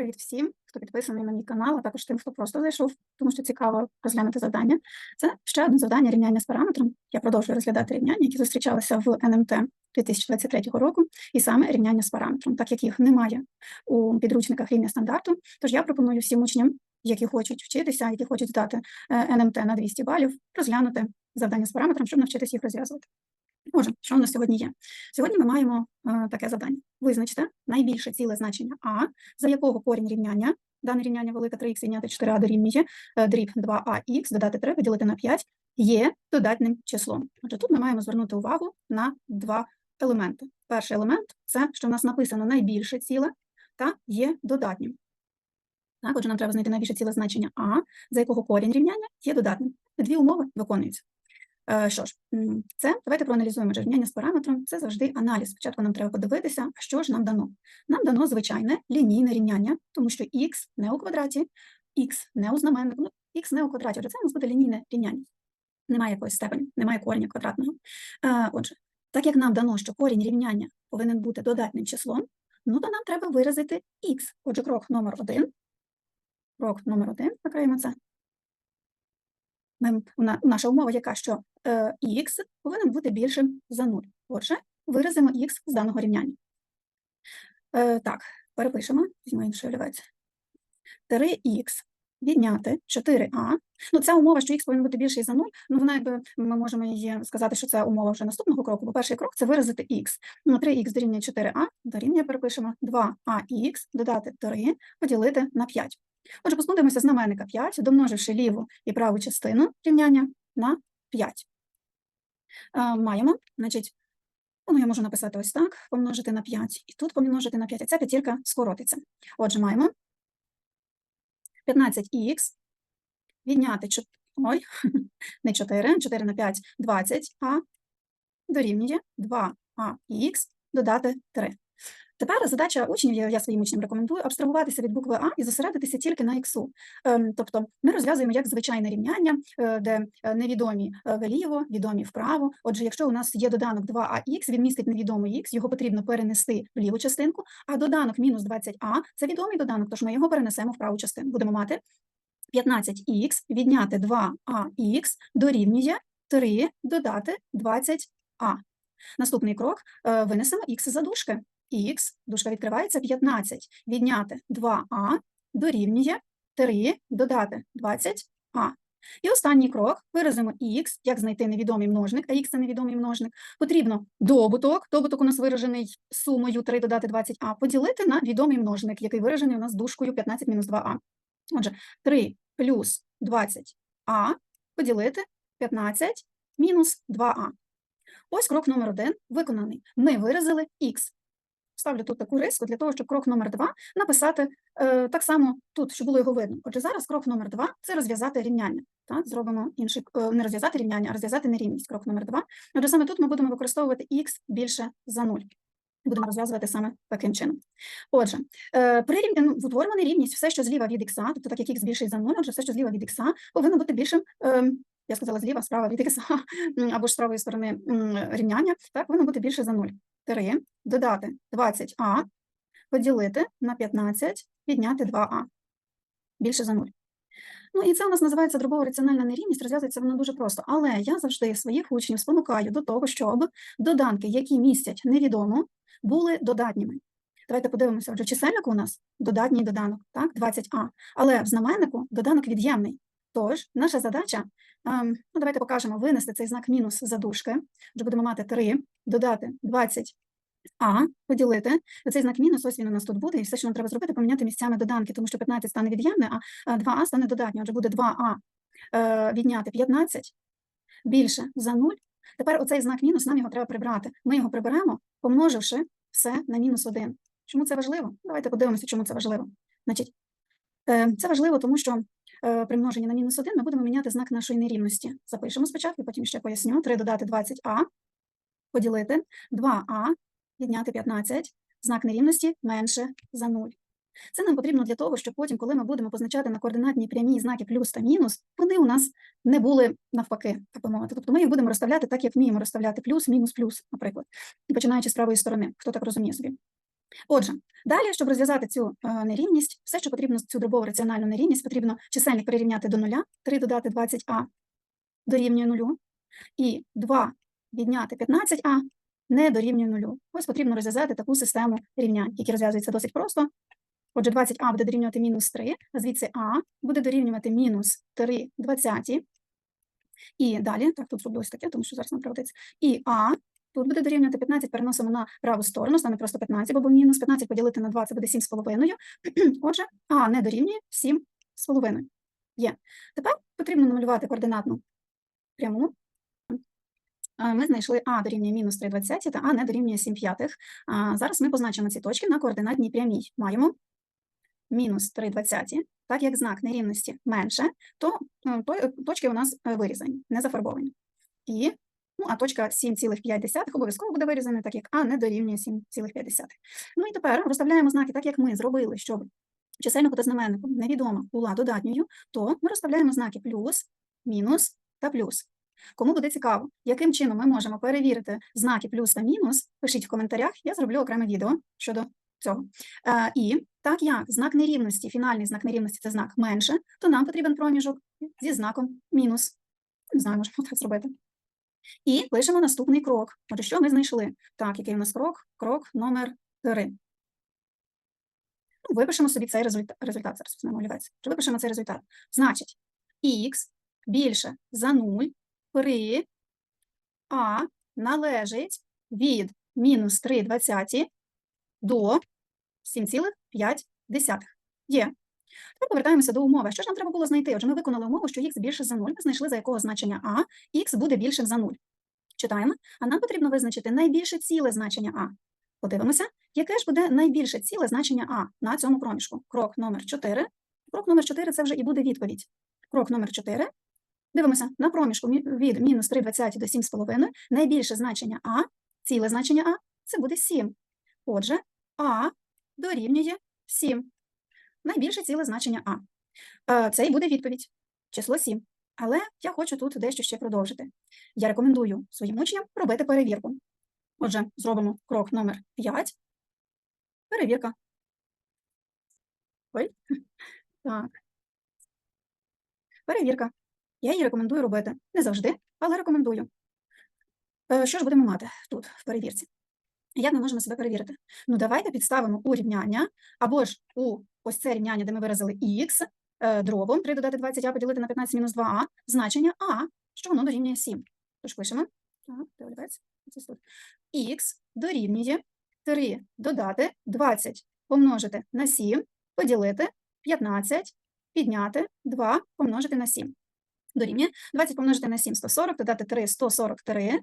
Привіт всім, хто підписаний на мій канал, а також тим, хто просто зайшов, тому що цікаво розглянути завдання. Це ще одне завдання рівняння з параметром. Я продовжую розглядати рівняння, які зустрічалися в НМТ 2023 року, і саме рівняння з параметром, так як їх немає у підручниках рівня стандарту. Тож я пропоную всім учням, які хочуть вчитися, які хочуть здати е, НМТ на 200 балів, розглянути завдання з параметром, щоб навчитися їх розв'язувати. Отже, що у нас сьогодні є? Сьогодні ми маємо е, таке завдання. Визначте найбільше ціле значення А, за якого корінь рівняння, дане рівняння велике 3х відняти 4а дорівнює е, дріб 2ах, додати 3, поділити на 5, є додатним числом. Отже, тут ми маємо звернути увагу на два елементи. Перший елемент це, що в нас написано найбільше ціле та є додатнім. Так, отже, нам треба знайти найбільше ціле значення А, за якого корінь рівняння є додатним. Дві умови виконуються. Е, Що ж, це давайте проаналізуємо рівняння з параметром. Це завжди аналіз. Спочатку нам треба подивитися, що ж нам дано. Нам дано звичайне лінійне рівняння, тому що х не у квадраті, х не у знаменнику, ну, х не у квадраті. Отже, це нас буде лінійне рівняння. Немає якоїсь степені, немає кореня квадратного. Е, Отже, так як нам дано, що корінь рівняння повинен бути додатним числом, ну то нам треба виразити х. Отже, крок номер один. Крок номер один, накриємо це. Ми, наша умова яка, що х повинен бути більшим за 0. Отже, виразимо х з даного рівняння. Е, так, перепишемо, візьму інший олівець. 3х відняти 4а. Ну, ця умова, що х повинен бути більший за 0, ну, вона якби ми можемо її сказати, що це умова вже наступного кроку, бо перший крок це виразити х. Ну, 3х дорівнює 4а, дорівнює перепишемо 2ах, додати 3, поділити на 5. Отже, позбудемося знаменника 5, домноживши ліву і праву частину рівняння на 5. Маємо, значить, ну, я можу написати ось так, помножити на 5, і тут помножити на 5, а ця п'ятірка скоротиться. Отже, маємо 15х відняти 4, ой, не 4, 4 на 5, 20а дорівнює 2ах додати 3. Тепер задача учнів, я я своїм учням рекомендую, абстрагуватися від букви А і зосередитися тільки на іксу. Ем, тобто ми розв'язуємо як звичайне рівняння, е, де е, невідомі е, вліво, відомі вправо. Отже, якщо у нас є доданок 2ах, він містить невідомий х, його потрібно перенести в ліву частинку, а доданок мінус 20а це відомий доданок, тож ми його перенесемо в праву частину. Будемо мати 15х відняти 2ах дорівнює 3 додати 20а. Наступний крок винесемо х за дужки. Х, дужка відкривається 15, відняти 2а дорівнює 3 додати 20а. І останній крок виразимо х, як знайти невідомий множник, а х це невідомий множник. Потрібно добуток, добуток у нас виражений сумою 3 додати 20а, поділити на відомий множник, який виражений у нас дужкою 15 мінус 2а. Отже, 3 плюс 20а поділити 15 мінус 2а. Ось крок номер один виконаний. Ми виразили х. Ставлю тут таку риску для того, щоб крок номер два написати е, так само тут, щоб було його видно. Отже, зараз крок номер два це розв'язати рівняння. Так, зробимо інший е, не розв'язати рівняння, а розв'язати нерівність. Крок номер два. Отже, саме тут ми будемо використовувати х більше за 0. Будемо розв'язувати саме таким чином. Отже, е, при рівні, ну, утворимо нерівність, все, що зліва від х, тобто так як х більший за 0, отже, все, що зліва від х, повинно бути більшим. Е, я сказала зліва, справа від х, або ж з правої сторони рівняння, так, повинно бути більше за 0. 3 додати 20а, поділити на 15, відняти 2а. Більше за 0. Ну і це у нас називається дробова раціональна нерівність, розв'язується воно дуже просто. Але я завжди своїх учнів спонукаю до того, щоб доданки, які містять невідому, були додатніми. Давайте подивимося, отже, в чисельнику у нас додатній доданок, так, 20а, але в знаменнику доданок від'ємний. Тож, наша задача, ем, ну давайте покажемо, винести цей знак мінус за дужки, вже будемо мати 3, додати 20а, поділити. Цей знак мінус, ось він у нас тут буде, і все, що нам треба зробити, поміняти місцями доданки, тому що 15 стане від'ємне, а 2а стане додатнє, отже буде 2а е, відняти 15 більше за 0. Тепер оцей знак мінус, нам його треба прибрати. Ми його приберемо, помноживши все на мінус 1. Чому це важливо? Давайте подивимося, чому це важливо. Значить, е, це важливо, тому що е, при множенні на мінус 1 ми будемо міняти знак нашої нерівності. Запишемо спочатку, потім ще поясню. 3 додати 20а, поділити 2а, відняти 15, знак нерівності менше за 0. Це нам потрібно для того, щоб потім, коли ми будемо позначати на координатній прямій знаки плюс та мінус, вони у нас не були навпаки, так би мовити. Тобто ми їх будемо розставляти так, як вміємо розставляти плюс, мінус, плюс, наприклад, починаючи з правої сторони, хто так розуміє собі. Отже, далі, щоб розв'язати цю е, нерівність, все, що потрібно цю дробову раціональну нерівність, потрібно чисельник перерівняти до нуля, 3 додати 20а дорівнює нулю, і 2 відняти 15а не дорівнює нулю. Ось потрібно розв'язати таку систему рівнянь, які розв'язуються досить просто. Отже, 20а буде дорівнювати мінус 3, а звідси а буде дорівнювати мінус 3 двадцяті. І далі, так, тут зроблю таке, тому що зараз нам пригодиться. І а тут буде дорівнювати 15, переносимо на праву сторону, стане просто 15, бо мінус 15 поділити на 2 це буде 7,5. Отже, а не дорівнює 7,5. Є. Тепер потрібно намалювати координатну пряму. Ми знайшли а дорівнює мінус 3 двадцяті та а не дорівнює 7 п'ятих. Зараз ми позначимо ці точки на координатній прямій. Маємо мінус 3 двадцяті. Так як знак нерівності менше, то, то е, точки у нас е, вирізані, не зафарбовані. І, ну, а точка 7,5 обов'язково буде вирізана, так як А не дорівнює 7,5. Ну і тепер розставляємо знаки, так як ми зробили, щоб чисельнику та знаменнику невідома була додатньою, то ми розставляємо знаки плюс, мінус та плюс. Кому буде цікаво, яким чином ми можемо перевірити знаки плюс та мінус, пишіть в коментарях, я зроблю окреме відео щодо цього. Е, і так як знак нерівності, фінальний знак нерівності це знак менше, то нам потрібен проміжок зі знаком мінус. Не знаю, можемо так зробити. І пишемо наступний крок. Отже, що ми знайшли? Так, який у нас крок? Крок номер 3. Ну, випишемо собі цей результат. результат зараз візьмемо олівець. Чи випишемо цей результат? Значить, х більше за 0 при а належить від мінус 3 двадцяті до 7,5. Є. Тепер повертаємося до умови. Що ж нам треба було знайти? Отже, ми виконали умову, що х більше за 0. Ми знайшли, за якого значення а, х буде більшим за 0. Читаємо. А нам потрібно визначити найбільше ціле значення а. Подивимося, яке ж буде найбільше ціле значення а на цьому проміжку. Крок номер 4. Крок номер 4 це вже і буде відповідь. Крок номер 4. Дивимося на проміжку від мінус 3,20 до 7,5. Найбільше значення а, ціле значення а це буде 7. Отже, а дорівнює 7. Найбільше ціле значення А. Е, Це і буде відповідь. Число 7. Але я хочу тут дещо ще продовжити. Я рекомендую своїм учням робити перевірку. Отже, зробимо крок номер 5. Перевірка. Ой. Так. Перевірка. Я її рекомендую робити. Не завжди, але рекомендую. Е, Що ж будемо мати тут в перевірці? Як ми можемо себе перевірити? Ну, давайте підставимо у рівняння, або ж у ось це рівняння, де ми виразили х е, дробом 3 додати 20а поділити на 15 мінус 2а, значення а, що воно дорівнює 7. Тож пишемо. Х дорівнює 3 додати 20 помножити на 7, поділити 15, підняти 2 помножити на 7. Дорівнює 20 помножити на 7 – 140, додати 3 – 143,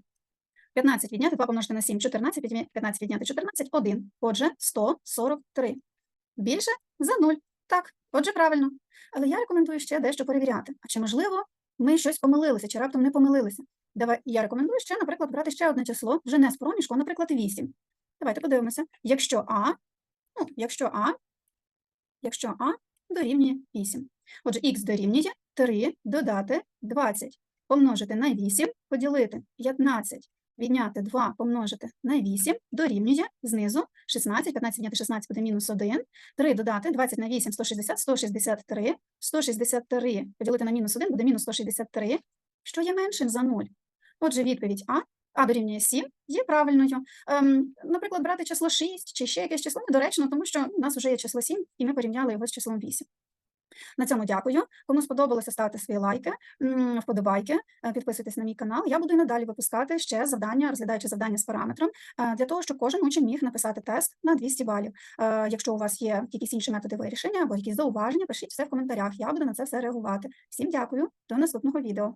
15 відняти 2 помножити на 7 – 14, 15 відняти 14 – 1. Отже, 143. Більше за 0. Так, отже, правильно. Але я рекомендую ще дещо перевіряти. А чи, можливо, ми щось помилилися, чи раптом не помилилися? Давай, я рекомендую ще, наприклад, брати ще одне число, вже не з проміжку, а, наприклад, 8. Давайте подивимося. Якщо А, ну, якщо А, якщо А дорівнює 8. Отже, х дорівнює 3 додати 20, помножити на 8, поділити 15, відняти 2 помножити на 8, дорівнює знизу 16, 15 відняти 16 буде мінус 1, 3 додати 20 на 8, 160, 163, 163 поділити на мінус 1 буде мінус 163, що є меншим за 0. Отже, відповідь А, А дорівнює 7, є правильною. Ем, наприклад, брати число 6 чи ще якесь число недоречно, тому що у нас вже є число 7, і ми порівняли його з числом 8. На цьому дякую. Кому сподобалося, ставте свої лайки, вподобайки, е, підписуйтесь на мій канал. Я буду і надалі випускати ще завдання, розглядаючи завдання з параметром, е, для того, щоб кожен учень міг написати тест на 200 балів. Е, Якщо у вас є якісь інші методи вирішення або якісь зауваження, пишіть все в коментарях. Я буду на це все реагувати. Всім дякую, до наступного відео.